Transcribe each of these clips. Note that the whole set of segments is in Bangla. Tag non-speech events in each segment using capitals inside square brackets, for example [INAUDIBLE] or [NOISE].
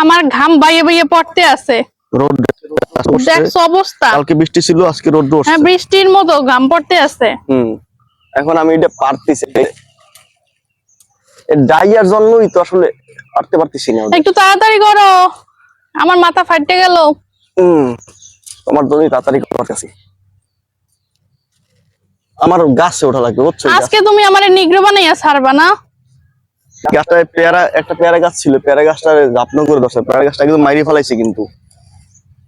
আমার ঘাম বাইয়ে বাইয়ে পড়তে আছে। রোদ দেখছ অবস্থা? কালকে বৃষ্টি ছিল আজকে রোদ হ্যাঁ বৃষ্টির মতো ঘাম পড়তে আছে। হুম এখন আমি এটা পারতেছি ডাইয়ার জন্যই তো আসলে পারতে পারতেছি না। একটু তাড়াতাড়ি করো। আমার মাথা ফাটতে গেল। হুম তোমার জন্যই তাড়াতাড়ি করতেছি। আমার গাছে ওঠা লাগবে বুঝছ? আজকে তুমি আমার নিগ্রো বানাইয়া ছাড়বা না? গাছটায় পেয়ারা একটা পেয়ারা গাছ ছিল পেয়ারা গাছটা যত্ন করে দশে পেয়ারা গাছটা একদম মাইরে ফেলাইছে কিন্তু।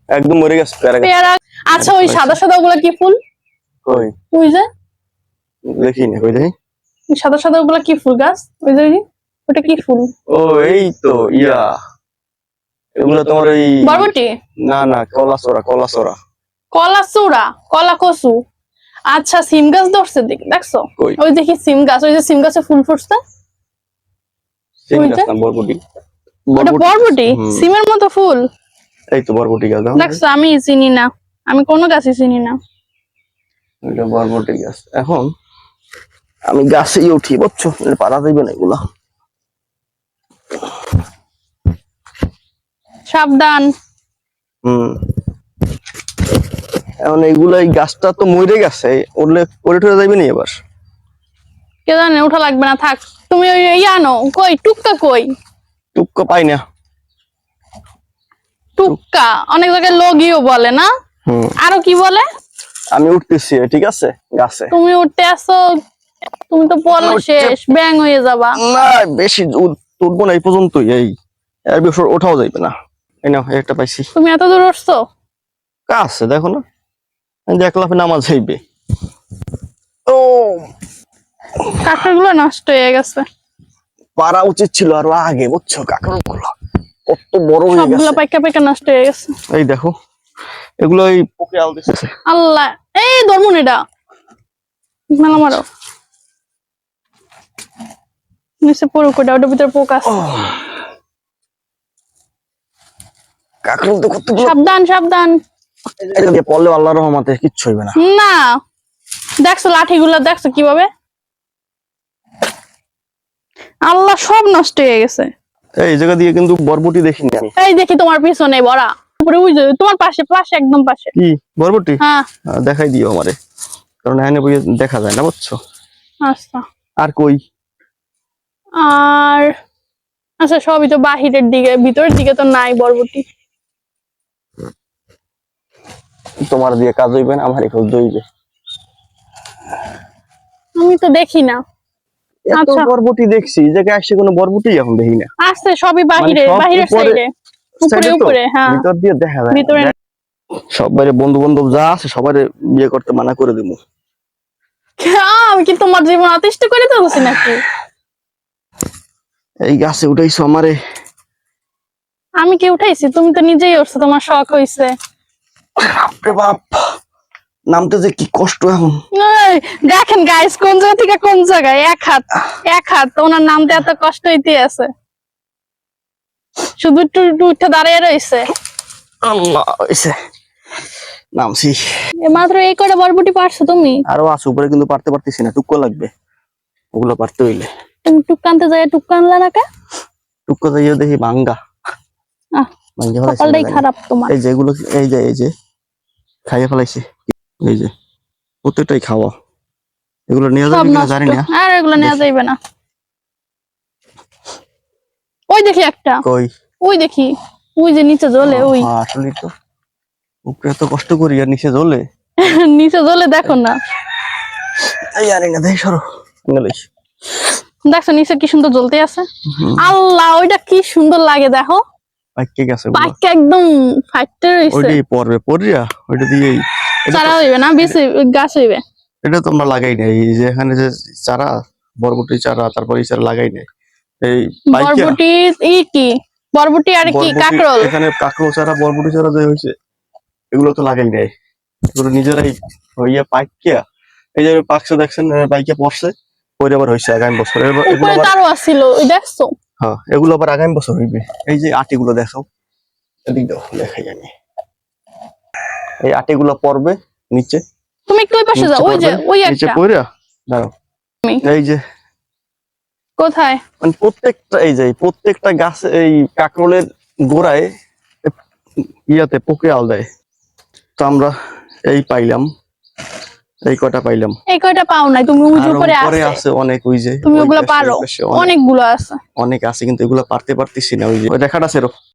একদম মরে গেছে পেয়ারা পেয়ারা আচ্ছা ওই সাদা সাদা ওগুলা কি ফুল? কই ওই যে? দেখি না কই দেখি সাদা সাদা ওগুলা কি ফুল গাছ? ওই যে ওটা কি ফুল? ও এই তো ইয়া। এগুলো তোমার ওই বরবটি? না না কলা চোরা কলা চোরা কলা চূড়া কলা কচু আচ্ছা সিম গাছ ধরছে দেখ দেখছ? ওই দেখি সিম গাছ ওই যে সিম গাছে ফুল ফুটছে। বরবটি। বরবটি সিমের মতো ফুল? এই তো বরবটি গাছ দেখছ আমি চিনি না। আমি কোনো গাছই চিনি না। এটা বরবটি গাছ। এখন আমি গাছেই উঠি বুঝছ? পারা না এগুলা। সাবধান। হুম। এখন এইগুলা এই গাছটা তো মরে গেছে উঠলে পরে ঠরে যাইবে নি এবার? কে জানে ওঠা লাগবে না থাক। তুমি ওই ইয়ে আনো কই টুক্কা কই? টুক্কা পাই না। টুক্কা অনেক জায়গায় লগিও বলে না? আরও কি বলে? আমি উঠতেছি ঠিক আছে? গাছে। তুমি উঠতে আসো তুমি তো পড়লে শেষ ব্যাং হয়ে যাবা। না বেশি উঠ- উঠবো না এই পর্যন্তই এই এর বেশি ওঠাও যাইবে না। এই নাও একটা পাইছি। তুমি এত দূর উঠছো? কাছে দেখো না। দেখলাম নামাজ যাইবে ও! কাঁকড়গুলো নষ্ট হয়ে গেছে। পারা উচিত ছিল আরও আগে বুঝছ? কাকরগুলো কত বড় হয়ে সবগুলো গেছে। পাইকা পাইকা নষ্ট হয়ে গেছে। এই দেখো এগুলো এই পোকে আল দিতেছে আল্লাহ এই ধর্মন এটা। মেলা মারো। নিচে পড়ুক ওটা ওটার ভিতরে পোক আছে। তো কতগুলো সাবধান সাবধান। এটা দিয়ে পড়লে আল্লাহর রহমতে কিচ্ছু হইবে না। না। দেখছ লাঠিগুলো দেখছ কীভাবে? আল্লাহ সব নষ্ট হয়ে গেছে। এই জায়গা দিয়ে কিন্তু বরবটি দেখিনি আমি। এই দেখি তোমার পিছনে বড়া। উপরে ওই তোমার পাশে পাশে একদম পাশে। কি? বরবটি? হ্যাঁ। দেখাই দিও আমারে। কারণ এখানে বইয়ে দেখা যায় না বুঝছ? আচ্ছা। আর কই? আর আচ্ছা সবই তো বাহিরের দিকে ভিতরের দিকে তো নাই বরবটি। তোমার দিয়ে কাজ হইবে না আমার খোঁজ হইবে। আমি তো দেখি না। এত আচ্ছা। বরবটি দেখছি যে আসছে কোনো বরবটি এখন দেখি না। আছে সবই বাহিরে সব বাহিরের উপরে- সাইডে উপরে? উপরে হ্যাঁ। ভিতর দিয়ে দেখা যায়। ভিতরে সবাই বন্ধু বান্ধব যা আছে সবাই বিয়ে করতে মানা করে দিব আমি কি তোমার জীবন অতিষ্ঠ করে দিতেছি নাকি? এই গাছে উঠাইছো আমারে। আমি কি উঠাইছি? তুমি তো নিজেই উঠছো তোমার শখ হইছে। বাপ। নামতে যে কি কষ্ট এখন। দেখেন গাইস কোন জায়গা থেকে কোন জায়গায়? এক হাত এক হাত ওনার নামতে এত কষ্ট হইতে আছে। শুধু একটু উঠে দাঁড়িয়ে রয়েছে আল্লাহ হইছে। নামছি। মাত্র এই করে বরবটি পারছ তুমি? আরও আছে উপরে কিন্তু পারতে পারতেছি না টুকো লাগবে। ওগুলো পারতে হইলে। তুমি টুকানতে যাই টুকানলা না কে? টুকো যাইয়ে দেখি ভাঙ্গা। আহ, ভাঙ্গা খারাপ তোমার। এই যে এগুলো এই যে এই যে খাইয়ে ফেলাইছে। এই যে প্রত্যেকটাই খাওয়া। এগুলো নিয়ে যাবে কিনা জানি না। আর এগুলো নেওয়া যাইবে না। ওই দেখি একটা। কই? ওই দেখি। ওই যে নিচে জ্বলে ওই। আসলেই তো উপরে এত কষ্ট করি আর নিচে জ্বলে [LAUGHS] নিচে জ্বলে দেখো না। এই জানি না দেখ সরো। গেলিস দেখছ নিচে কি সুন্দর জ্বলতে আছে? আল্লাহ ওইটা কি সুন্দর লাগে দেখো। পাইকে গেছে পাইকে একদম ফাইটে রয়েছে ওইটাই পড়বে পড়িয়া? ওইটা দিয়েই। চারা হইবে না বেশি গাছ হইবে। এটা তো আমরা লাগাই নাই। এই যে এখানে যে চারা বরবটি চারা তারপরে এই চারা লাগাই নাই। এই বরবটি ই কি? বরবটি আর কি কাকরোল? এখানে চারা বরবটি চারা যে হয়েছে এগুলো তো লাগাই নাই। এগুলো নিজেরাই হইয়া পাইকিয়া এই যে পাকছে দেখছেন পাইকিয়া পড়ছে। পরে আবার হয়েছে আগামী বছর। এগুলো ওই দেখছ? হ্যাঁ এগুলো আবার আগামী বছর হইবে। এই যে আটিগুলো দেখাও এদিক দাও দেখাই জানি এই আটিগুলো পড়বে নিচে। তুমি একটু ওই পাশে যাও ওই যে ওই নিচে একটা। পড়িয়া দাঁড়াও। এই যে। কোথায়? মানে প্রত্যেকটা এই যে প্রত্যেকটা গাছ এই কাকরোলের গোড়ায় ইয়াতে পোকে আল দেয়। তো আমরা এই পাইলাম। এই কটা পাইলাম? এই কয়টা পাও নাই? তুমি আর করে আছে। আছে অনেক ওই যে তুমি ওগুলো পারো। অনেকগুলো আছে। অনেক আছে কিন্তু এগুলো পারতে পারতেছি না ওই যে। ওই দেখাটা সেরো